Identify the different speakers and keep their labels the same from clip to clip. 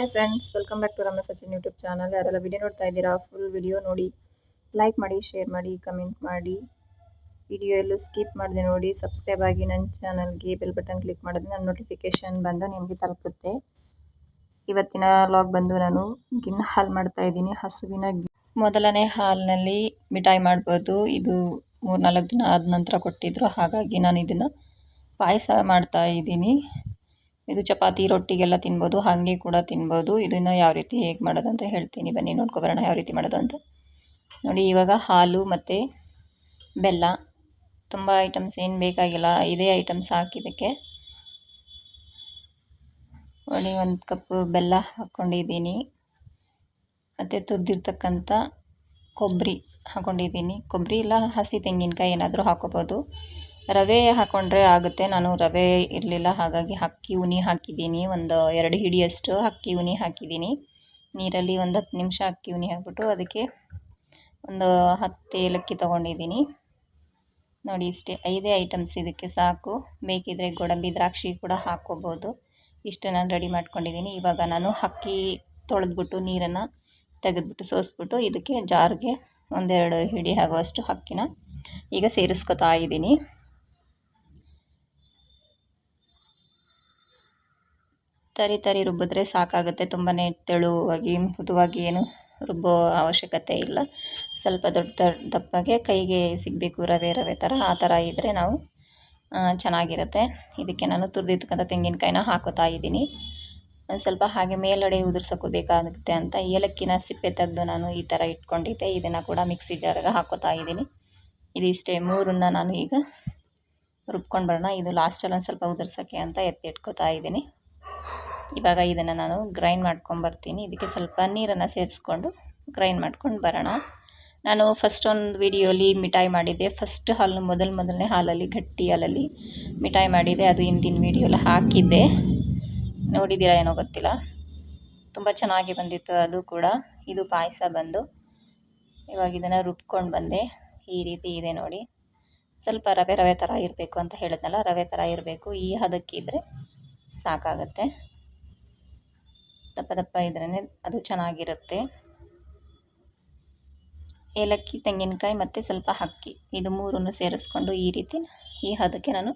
Speaker 1: Hi friends welcome back to Ramesh Sachin YouTube channel ಯಾರೆಲ್ಲ video ನೋಡ್ತಾ ಇದ್ದೀರಾ full video ನೋಡಿ ಲೈಕ್ ಮಾಡಿ ಶೇರ್ ಮಾಡಿ ಕಮೆಂಟ್ ಮಾಡಿ. ವಿಡಿಯೋ ಎಲ್ಲೂ ಸ್ಕಿಪ್ ಮಾಡಿದೆ ನೋಡಿ ಸಬ್ಸ್ಕ್ರೈಬ್ ಆಗಿ ನನ್ನ ಚಾನಲ್ಗೆ ಬೆಲ್ ಬಟನ್ ಕ್ಲಿಕ್ ಮಾಡಿದ್ರೆ ನನ್ನ ನೋಟಿಫಿಕೇಶನ್ ಬಂದು ನಿಮಗೆ ತಲುಪುತ್ತೆ. ಇವತ್ತಿನ ಲಾಗ್ ಬಂದು ನಾನು ಗಿಣ್ಣು ಹಾಲು ಮಾಡ್ತಾ ಇದ್ದೀನಿ, ಹಸುವಿನ ಮೊದಲನೇ ಹಾಲಿನಲ್ಲಿ ಮಿಠಾಯಿ ಮಾಡ್ಬೋದು. ಇದು ಮೂರ್ನಾಲ್ಕು ದಿನ ಆದ ನಂತರ ಕೊಟ್ಟಿದ್ರು, ಹಾಗಾಗಿ ನಾನು ಇದನ್ನು ಪಾಯಸ ಮಾಡ್ತಾ ಇದ್ದೀನಿ. ಇದು ಚಪಾತಿ, ರೊಟ್ಟಿಗೆಲ್ಲ ತಿನ್ಬೋದು, ಹಾಗೆ ಕೂಡ ತಿನ್ಬೋದು. ಇದನ್ನು ಯಾವ ರೀತಿ ಹೇಗೆ ಮಾಡೋದು ಅಂತ ಹೇಳ್ತೀನಿ. ಬನ್ನಿ, ನೋಡ್ಕೊಬರೋಣ ಯಾವ ರೀತಿ ಮಾಡೋದು ಅಂತ. ನೋಡಿ, ಇವಾಗ ಹಾಲು ಮತ್ತು ಬೆಲ್ಲ. ತುಂಬ ಐಟಮ್ಸ್ ಏನು ಬೇಕಾಗಿಲ್ಲ. ಇದೇ ಐಟಮ್ಸ್ ಹಾಕಿದ್ದಕ್ಕೆ ನೋಡಿ, ಒಂದು ಕಪ್ ಬೆಲ್ಲ ಹಾಕ್ಕೊಂಡಿದ್ದೀನಿ ಮತ್ತು ತುರಿದಿರ್ತಕ್ಕಂಥ ಕೊಬ್ಬರಿ ಹಾಕ್ಕೊಂಡಿದ್ದೀನಿ ಕೊಬ್ಬರಿ ಇಲ್ಲ, ಹಸಿ ತೆಂಗಿನಕಾಯಿ ಏನಾದರೂ ಹಾಕೋಬೋದು. ರವೆ ಹಾಕ್ಕೊಂಡ್ರೆ ಆಗುತ್ತೆ. ನಾನು ರವೆ ಇರಲಿಲ್ಲ, ಹಾಗಾಗಿ ಅಕ್ಕಿ, ಉನಿ ಹಾಕಿದ್ದೀನಿ. ಒಂದು ಎರಡು ಹಿಡಿಯಷ್ಟು ಅಕ್ಕಿ, ಉನಿ ಹಾಕಿದ್ದೀನಿ. ನೀರಲ್ಲಿ ಒಂದು ಹತ್ತು ನಿಮಿಷ ಅಕ್ಕಿ, ಉನಿ ಹಾಕ್ಬಿಟ್ಟು ಅದಕ್ಕೆ ಒಂದು ಹತ್ತು ಏಲಕ್ಕಿ ತೊಗೊಂಡಿದ್ದೀನಿ. ನೋಡಿ ಇಷ್ಟೇ, ಐದೇ ಐಟಮ್ಸ್ ಇದಕ್ಕೆ ಸಾಕು. ಬೇಕಿದ್ರೆ ಗೋಡಂಬಿ, ದ್ರಾಕ್ಷಿ ಕೂಡ ಹಾಕ್ಕೋಬೋದು. ಇಷ್ಟು ನಾನು ರೆಡಿ ಮಾಡ್ಕೊಂಡಿದ್ದೀನಿ. ಇವಾಗ ನಾನು ಅಕ್ಕಿ ತೊಳೆದ್ಬಿಟ್ಟು ನೀರನ್ನು ತೆಗೆದ್ಬಿಟ್ಟು ಸೋಸ್ಬಿಟ್ಟು ಇದಕ್ಕೆ ಜಾರ್ಗೆ ಒಂದೆರಡು ಹಿಡಿ ಆಗುವಷ್ಟು ಅಕ್ಕಿನ ಈಗ ಸೇರಿಸ್ಕೊತಾ ಇದ್ದೀನಿ. ತರಿ ತರಿ ರುಬ್ಬಿದ್ರೆ ಸಾಕಾಗುತ್ತೆ. ತುಂಬಾ ತೆಳುವಾಗಿ, ಮೃದುವಾಗಿ ಏನು ರುಬ್ಬೋ ಅವಶ್ಯಕತೆ ಇಲ್ಲ. ಸ್ವಲ್ಪ ದೊಡ್ಡ ದೊಡ್ಡ ದಪ್ಪಗೆ ಕೈಗೆ ಸಿಗಬೇಕು ರವೆ ರವೆ ಥರ ಆ ಥರ ಇದ್ದರೆ ನಾವು ಚೆನ್ನಾಗಿರುತ್ತೆ. ಇದಕ್ಕೆ ನಾನು ತುರಿದಿರ್ತಕ್ಕಂಥ ತೆಂಗಿನಕಾಯಿನ ಹಾಕೋತಾ ಇದ್ದೀನಿ. ಸ್ವಲ್ಪ ಹಾಗೆ ಮೇಲಡೆ ಉದುರ್ಸೋಕ್ಕೂ ಬೇಕಾಗುತ್ತೆ ಅಂತ ಏಲಕ್ಕಿನ ಸಿಪ್ಪೆ ತೆಗೆದು ನಾನು ಈ ಥರ ಇಟ್ಕೊಂಡಿದ್ದೆ. ಇದನ್ನು ಕೂಡ ಮಿಕ್ಸಿ ಜಾರಿಗೆ ಹಾಕೋತಾ ಇದ್ದೀನಿ. ಇದಿಷ್ಟೇ ಮೂರನ್ನ ನಾನು ಈಗ ರುಬ್ಕೊಂಡು ಬರೋಣ. ಇದು ಲಾಸ್ಟಲ್ಲಿ ಒಂದು ಸ್ವಲ್ಪ ಉದುರ್ಸೋಕ್ಕೆ ಅಂತ ಎತ್ತಿಟ್ಕೋತಾ ಇದ್ದೀನಿ. ಇವಾಗ ಇದನ್ನು ನಾನು ಗ್ರೈಂಡ್ ಮಾಡ್ಕೊಂಬರ್ತೀನಿ. ಇದಕ್ಕೆ ಸ್ವಲ್ಪ ನೀರನ್ನು ಸೇರಿಸ್ಕೊಂಡು ಗ್ರೈಂಡ್ ಮಾಡ್ಕೊಂಡು ಬರೋಣ. ನಾನು ಫಸ್ಟ್ ಒಂದು ವಿಡಿಯೋಲಿ ಮಿಠಾಯಿ ಮಾಡಿದ್ದೆ. ಫಸ್ಟ್ ಹಾಲು ಮೊದಲು ಮೊದಲನೇ ಹಾಲಲ್ಲಿ, ಗಟ್ಟಿ ಹಾಲಲ್ಲಿ ಮಿಠಾಯಿ ಮಾಡಿದ್ದೆ. ಅದು ಹಿಂದಿನ ವಿಡಿಯೋಲಿ ಹಾಕಿದ್ದೆ. ನೋಡಿದ್ದೀರಾ ಏನೋ ಗೊತ್ತಿಲ್ಲ. ತುಂಬ ಚೆನ್ನಾಗಿ ಬಂದಿತ್ತು ಅದು ಕೂಡ. ಇದು ಪಾಯಸ ಬಂದು. ಇವಾಗ ಇದನ್ನು ರುಬ್ಕೊಂಡು ಬಂದೆ. ಈ ರೀತಿ ಇದೆ ನೋಡಿ. ಸ್ವಲ್ಪ ರವೆ ರವೆ ಥರ ಇರಬೇಕು ಅಂತ ಹೇಳಿದ್ನಲ್ಲ, ರವೆ ಥರ ಇರಬೇಕು. ಈ ಹದಕ್ಕಿದ್ರೆ ಸಾಕಾಗುತ್ತೆ. ದಪ್ಪ ದಪ್ಪ ಇದ್ರೇ ಅದು ಚೆನ್ನಾಗಿರುತ್ತೆ. ಏಲಕ್ಕಿ, ತೆಂಗಿನಕಾಯಿ ಮತ್ತು ಸ್ವಲ್ಪ ಅಕ್ಕಿ ಇದು ಮೂರನ್ನು ಸೇರಿಸ್ಕೊಂಡು ಈ ರೀತಿ ಈ ಹದಕ್ಕೆ ನಾನು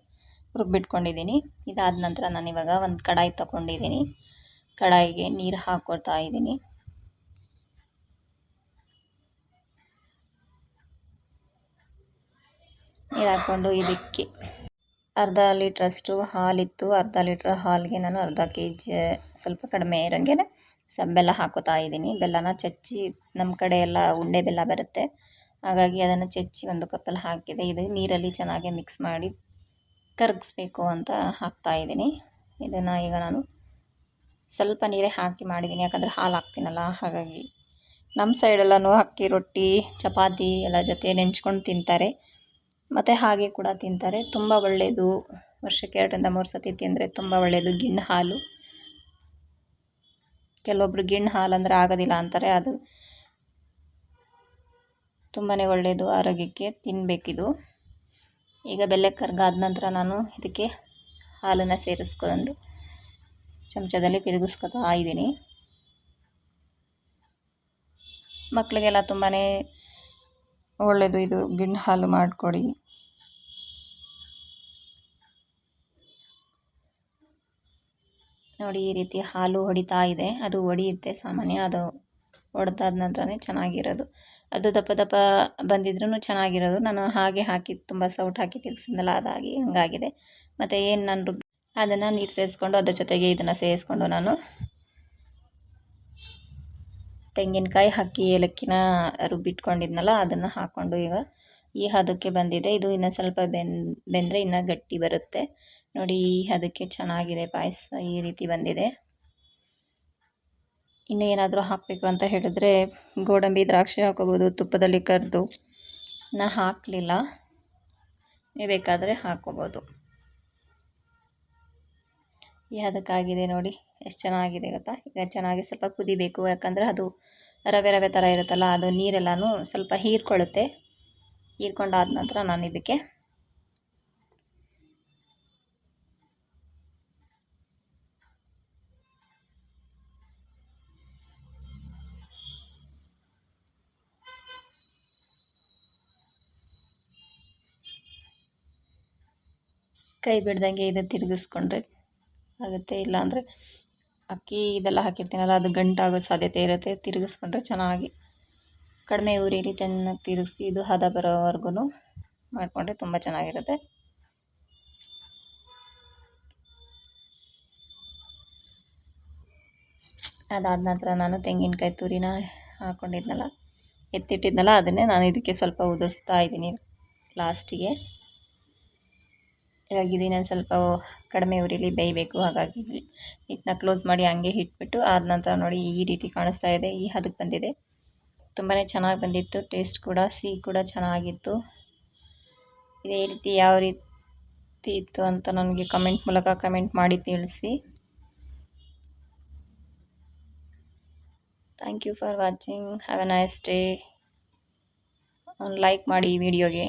Speaker 1: ರುಬ್ಬಿಟ್ಕೊಂಡಿದ್ದೀನಿ. ಇದಾದ ನಂತರ ನಾನು ಇವಾಗ ಒಂದು ಕಡಾಯಿ ತಗೊಂಡಿದ್ದೀನಿ. ಕಡಾಯಿಗೆ ನೀರು ಹಾಕ್ಕೊಳ್ತಾ ಇದ್ದೀನಿ. ನೀರು ಹಾಕ್ಕೊಂಡು ಇದಕ್ಕೆ ಅರ್ಧ ಲೀಟ್ರಷ್ಟು ಹಾಲಿತ್ತು. ಅರ್ಧ ಲೀಟ್ರ್ ಹಾಲಿಗೆ ನಾನು ಅರ್ಧ ಕೆ ಜಿ ಸ್ವಲ್ಪ ಕಡಿಮೆ ಇರೋಂಗೆ ಸ ಬೆಲ್ಲ ಹಾಕೋತಾ ಇದ್ದೀನಿ. ಬೆಲ್ಲನ ಚಚ್ಚಿ ನಮ್ಮ ಕಡೆ ಎಲ್ಲ ಉಂಡೆ ಬೆಲ್ಲ ಬರುತ್ತೆ. ಹಾಗಾಗಿ ಅದನ್ನು ಚಚ್ಚಿ ಒಂದು ಕಪ್ಪಲ್ಲಿ ಹಾಕಿದೆ. ಇದು ನೀರಲ್ಲಿ ಚೆನ್ನಾಗಿ ಮಿಕ್ಸ್ ಮಾಡಿ ಕರಗಿಸ್ಬೇಕು ಅಂತ ಹಾಕ್ತಾ ಇದ್ದೀನಿ. ಇದನ್ನು ಈಗ ನಾನು ಸ್ವಲ್ಪ ನೀರೇ ಹಾಕಿ ಮಾಡಿದ್ದೀನಿ. ಯಾಕಂದರೆ ಹಾಲು ಹಾಕ್ತೀನಲ್ಲ, ಹಾಗಾಗಿ ನಮ್ಮ ಸೈಡೆಲ್ಲನೂ ಅಕ್ಕಿ ರೊಟ್ಟಿ, ಚಪಾತಿ ಎಲ್ಲ ಜೊತೆ ನೆಂಚ್ಕೊಂಡು ತಿಂತಾರೆ. ಮತ್ತು ಹಾಗೆ ಕೂಡ ತಿಂತಾರೆ. ತುಂಬ ಒಳ್ಳೆಯದು ವರ್ಷಕ್ಕೆ ಎರಡರಿಂದ ಮೂರು ಸತಿ ತಿಂದರೆ ತುಂಬ ಒಳ್ಳೆಯದು ಗಿಣ್ಣು ಹಾಲು. ಕೆಲವೊಬ್ಬರು ಗಿಣ್ಣು ಹಾಲು ಅಂದರೆ ಆಗೋದಿಲ್ಲ ಅಂತಾರೆ. ಅದು ತುಂಬಾ ಒಳ್ಳೆಯದು ಆರೋಗ್ಯಕ್ಕೆ ತಿನ್ನಬೇಕಿದು ಈಗ ಬೆಲ್ಲ ಕರ್ಗಾದ ನಂತರ ನಾನು ಇದಕ್ಕೆ ಹಾಲನ್ನು ಸೇರಿಸ್ಕೊಂಡು ಚಮಚದಲ್ಲಿ ತಿರುಗಿಸ್ಕೊತಾ ಇದ್ದೀನಿ. ಮಕ್ಕಳಿಗೆಲ್ಲ ತುಂಬಾ ಒಳ್ಳೆಯದು ಇದು. ಗಿಣ್ಣು ಹಾಲು ಮಾಡಿಕೊಡಿ. ನೋಡಿ, ಈ ರೀತಿ ಹಾಲು ಹೊಡಿತಾ ಇದೆ. ಅದು ಹೊಡಿಯುತ್ತೆ ಸಾಮಾನ್ಯ ಅದು ಹೊಡೆದಾದ ನಂತರನೇ ಚೆನ್ನಾಗಿರೋದು. ಅದು ದಪ್ಪ ದಪ್ಪ ಬಂದಿದ್ರೂ ಚೆನ್ನಾಗಿರೋದು. ನಾನು ಹಾಗೆ ಹಾಕಿ, ತುಂಬ ಸೌಟ್ ಹಾಕಿ ತಿರ್ಗಿಸಿದ್ನಲ್ಲ, ಅದಾಗಿ ಹಂಗಾಗಿದೆ. ಮತ್ತು ಏನು ನಾನು ರುಬ್ಬಿ ಅದನ್ನು ನೀರು ಸೇರಿಸ್ಕೊಂಡು, ಅದ್ರ ಜೊತೆಗೆ ಇದನ್ನು ಸೇರಿಸ್ಕೊಂಡು ನಾನು ತೆಂಗಿನಕಾಯಿ ಹಾಕಿ ಏಲಕ್ಕಿನ ರುಬ್ಬಿಟ್ಕೊಂಡಿದ್ನಲ್ಲ, ಅದನ್ನು ಹಾಕ್ಕೊಂಡು ಈಗ ಈ ಹದಕ್ಕೆ ಬಂದಿದೆ. ಇದು ಇನ್ನು ಸ್ವಲ್ಪ ಬೆನ್, ಬೆಂದರೆ ಇನ್ನು ಗಟ್ಟಿ ಬರುತ್ತೆ. ನೋಡಿ, ಈ ಹದಕ್ಕೆ ಚೆನ್ನಾಗಿದೆ ಪಾಯಸ, ಈ ರೀತಿ ಬಂದಿದೆ. ಇನ್ನು ಏನಾದರೂ ಹಾಕಬೇಕು ಅಂತ ಹೇಳಿದ್ರೆ ಗೋಡಂಬಿ ದ್ರಾಕ್ಷಿ ಹಾಕೋಬೋದು. ತುಪ್ಪದಲ್ಲಿ ಕರೆದು ನಾ ಹಾಕಲಿಲ್ಲ. ನೀವು ಬೇಕಾದರೆ ಹಾಕೋಬೋದು. ಹದಕ್ಕಾಗಿದೆ ನೋಡಿ, ಎಷ್ಟು ಚೆನ್ನಾಗಿದೆ ಗೊತ್ತಾ? ಈಗ ಚೆನ್ನಾಗಿ ಸ್ವಲ್ಪ ಕುದಿಬೇಕು. ಯಾಕಂದರೆ ಅದು ರವೆ ರವೆ ಥರ ಇರುತ್ತಲ್ಲ, ಅದು ನೀರೆಲ್ಲನೂ ಸ್ವಲ್ಪ ಹೀರ್ಕೊಳ್ಳುತ್ತೆ. ಹೀರ್ಕೊಂಡಾದ ನಂತರ ನಾನು ಇದಕ್ಕೆ ಕೈ ಬಿಡ್ದಂಗೆ ಇದು ತಿರುಗಿಸ್ಕೊಂಡ್ರೆ ಆಗುತ್ತೆ. ಇಲ್ಲ ಇಲ್ಲಾಂದರೆ ಅಕ್ಕಿ ಇದೆಲ್ಲ ಹಾಕಿರ್ತೀನಲ್ಲ, ಅದು ಗಂಟಾಗೋ ಸಾಧ್ಯತೆ ಇರುತ್ತೆ. ತಿರುಗಿಸ್ಕೊಂಡ್ರೆ ಚೆನ್ನಾಗಿ ಕಡಿಮೆ ಉರಿಲಿ ಚೆನ್ನಾಗಿ ತಿರುಗಿಸಿ ಇದು ಹದ ಬರೋವರೆಗೂ ಮಾಡಿಕೊಂಡ್ರೆ ತುಂಬ ಚೆನ್ನಾಗಿರುತ್ತೆ. ಅದಾದ ನಂತರ ನಾನು ತೆಂಗಿನಕಾಯಿ ತುರಿನ ಹಾಕ್ಕೊಂಡಿದ್ನಲ್ಲ ಎತ್ತಿಟ್ಟಿದ್ನಲ್ಲ, ಅದನ್ನೇ ನಾನು ಇದಕ್ಕೆ ಸ್ವಲ್ಪ ಉದುರಿಸ್ತಾ ಇದ್ದೀನಿ ಲಾಸ್ಟಿಗೆ. ಇವಾಗ ಇದನ್ನು ಸ್ವಲ್ಪ ಕಡಿಮೆ ಉರಿಲಿ ಬೇಯಬೇಕು, ಹಾಗಾಗಿ ಹಿಟ್ಟನ್ನ ಕ್ಲೋಸ್ ಮಾಡಿ ಹಂಗೆ ಇಟ್ಬಿಟ್ಟು ಆದ ನಂತರ ನೋಡಿ ಈ ರೀತಿ ಕಾಣಿಸ್ತಾ ಇದೆ, ಈ ಹದಕ್ಕೆ ಬಂದಿದೆ. ತುಂಬಾ ಚೆನ್ನಾಗಿ ಬಂದಿತ್ತು ಟೇಸ್ಟ್ ಕೂಡ, ಸಿಹಿ ಕೂಡ ಚೆನ್ನಾಗಿತ್ತು. ಇದೇ ರೀತಿ ಯಾವ ರೀತಿ ಇತ್ತು ಅಂತ ನನಗೆ ಕಮೆಂಟ್ ಮೂಲಕ ಕಮೆಂಟ್ ಮಾಡಿ ತಿಳಿಸಿ. Thank you for watching have a nice day like ಮಾಡಿ ಈ ವಿಡಿಯೋಗೆ